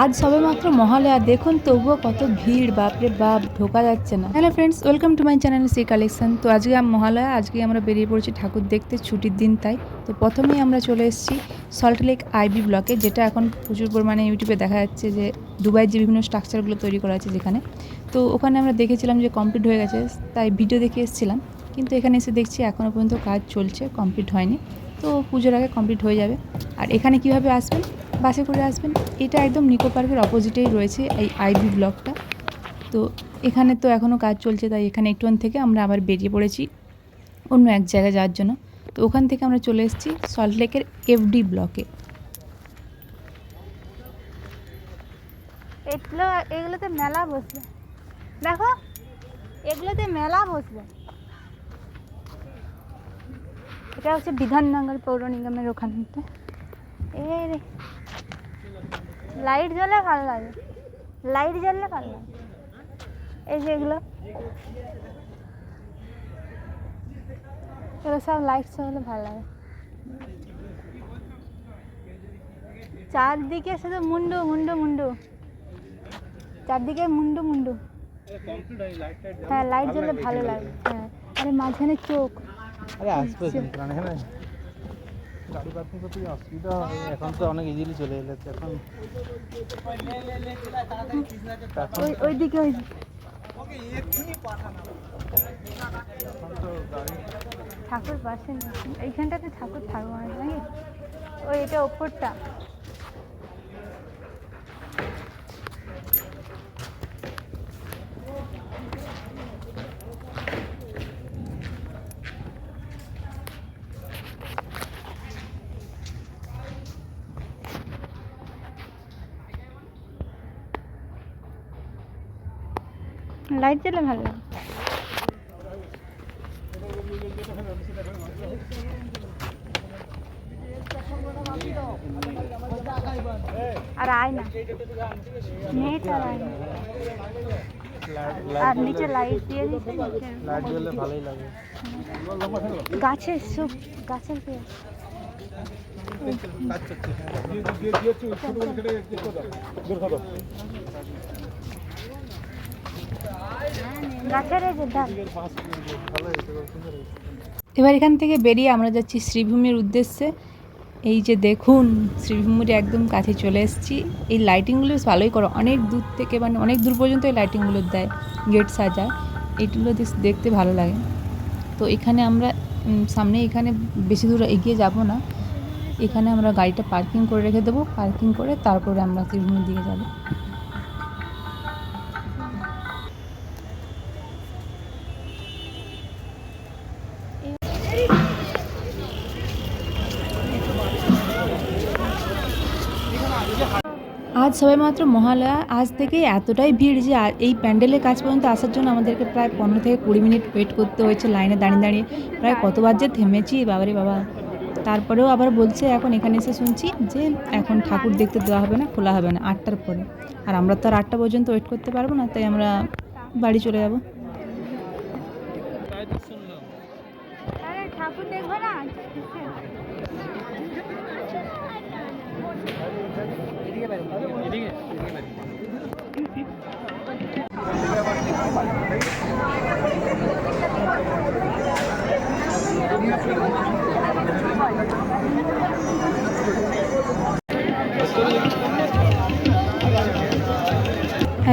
আজ সবে মাত্র মহালয়া দেখুন তবুও কত ভিড়, বাপরে বাপ, ঢোকা যাচ্ছে না। Hello friends welcome to my channel C collection তো আজকে মহালয়া, আজকে আমরা বেরিয়ে পড়েছি ঠাকুর দেখতে, ছুটির দিন তাই। তো প্রথমেই আমরা চলে এসেছি সল্ট লেক আইবি ব্লকে যেটা এখন প্রচুর পরিমাণে ইউটিউবে দেখা যাচ্ছে যে দুবাইয়ের যে বিভিন্ন স্ট্রাকচারগুলো তৈরি করা আছে যেখানে। তো ওখানে আমরা দেখেছিলাম যে কমপ্লিট হয়ে গেছে, তাই ভিডিও দেখে এসেছিলাম। কিন্তু এখানে এসে দেখছি এখনও পর্যন্ত কাজ চলছে কমপ্লিট হয়নি। তো পুজোর আগে কমপ্লিট হয়ে যাবে। আর এখানে কীভাবে আসবেন? বাসে করে আসবেন। এটা একদম নিকো পার্কের অপোজিটেই রয়েছে এই আইবি ব্লকটা। তো এখানে তো এখনও কাজ চলছে, তাই এখানে একটুখান থেকে আমরা আবার বেরিয়ে পড়েছি অন্য এক জায়গায় যাওয়ার জন্য। তো ওখান থেকে আমরা চলে এসেছি সল্টলেকের এফডি ব্লকে। এগুলো, এগুলোতে মেলা বসবে। দেখো, এগুলোতে মেলা বসবে। এটা হচ্ছে বিধাননগর পৌর নিগমের রে লাইট জ্বলে ভালো লাগে? লাইট জ্বললে ভালো লাগে? এই যে এগুলো। এগুলো সব লাইট হলে ভালো লাগে। চারদিকে শুধু মুন্ডু মুন্ডু মুন্ডু। চারদিকে মুন্ডু মুন্ডু। হ্যাঁ লাইট জ্বললে ভালো লাগে। হ্যাঁ আরে মাঝখানে চোখ। আরে আসবে এখানে গাড়ি পার্কিং করতে অসুবিধা এখন তো অনেক ইজিলি চলে এলে এখন ওই ওই দিকে ওই ঠাকুর পাশে না। এইখানটাতে ঠাকুর থাকব না নাকি? ওই এটা ওপরটা। লাইট জ্বলে ভালো লাগে আর আয় না নেট আর আয় না লাইট আর লাইট নিচে লাইট দিয়ে দিচ্ছে লাইট জ্বললে ভালোই লাগে গাছের সব গাছের কি কাজ করছে গাছের এই যে ডাল ভালো হয়েছে এবার এখান থেকে বেরিয়ে আমরা যাচ্ছি শ্রীভূমির উদ্দেশ্যে। এই যে দেখুন শ্রীভূমির একদম কাছে চলে এসেছি। এই লাইটিংগুলো বেশ ভালোই করো। অনেক দূর থেকে মানে অনেক দূর পর্যন্ত এই লাইটিংগুলো দেয় গেট সাজায়। এইগুলো দেখতে ভালো লাগে। তো এখানে আমরা সামনে এখানে বেশি দূর এগিয়ে যাব না। এখানে আমরা গাড়িটা পার্কিং করে রেখে দেবো। পার্কিং করে তারপরে আমরা শ্রীভূমির দিকে যাব। আজ সবেমাত্র মহালয়া, আজ থেকে এতটাই ভিড় যে এই প্যান্ডেলের কাজ পর্যন্ত আসার জন্য আমাদেরকে প্রায় পনেরো থেকে কুড়ি মিনিট ওয়েট করতে হয়েছে লাইনে দাঁড়িয়ে দাঁড়িয়ে। প্রায় কতবার যে থেমেছি, বাবারে বাবা। তারপরেও আবার বলছে, এখন এখানে এসে শুনছি যে এখন ঠাকুর দেখতে দেওয়া হবে না, খোলা হবে না আটটার পরে। আর আমরা তো আর আটটা পর্যন্ত ওয়েট করতে পারব না, তাই আমরা বাড়ি চলে যাব। ঠাকুর দেখব না?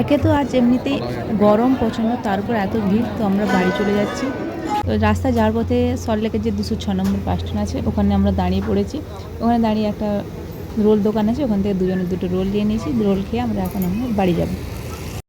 একে তো আজ এমনিতেই গরম প্রচণ্ড, তার উপর এত ভিড়, তো আমরা বাড়ি চলে যাচ্ছি। তো রাস্তা যাওয়ার পথে সল্টলেকের যে দুশো ছ নম্বর বাস স্ট্যান্ড আছে, ওখানে আমরা দাঁড়িয়ে পড়েছি। ওখানে দাঁড়িয়ে একটা রোল দোকান আছে, ওখান থেকে দুজনের দুটো রোল নিয়ে নিয়েছি, রোল খেয়ে আমরা এখন আমরা বাড়ি যাব।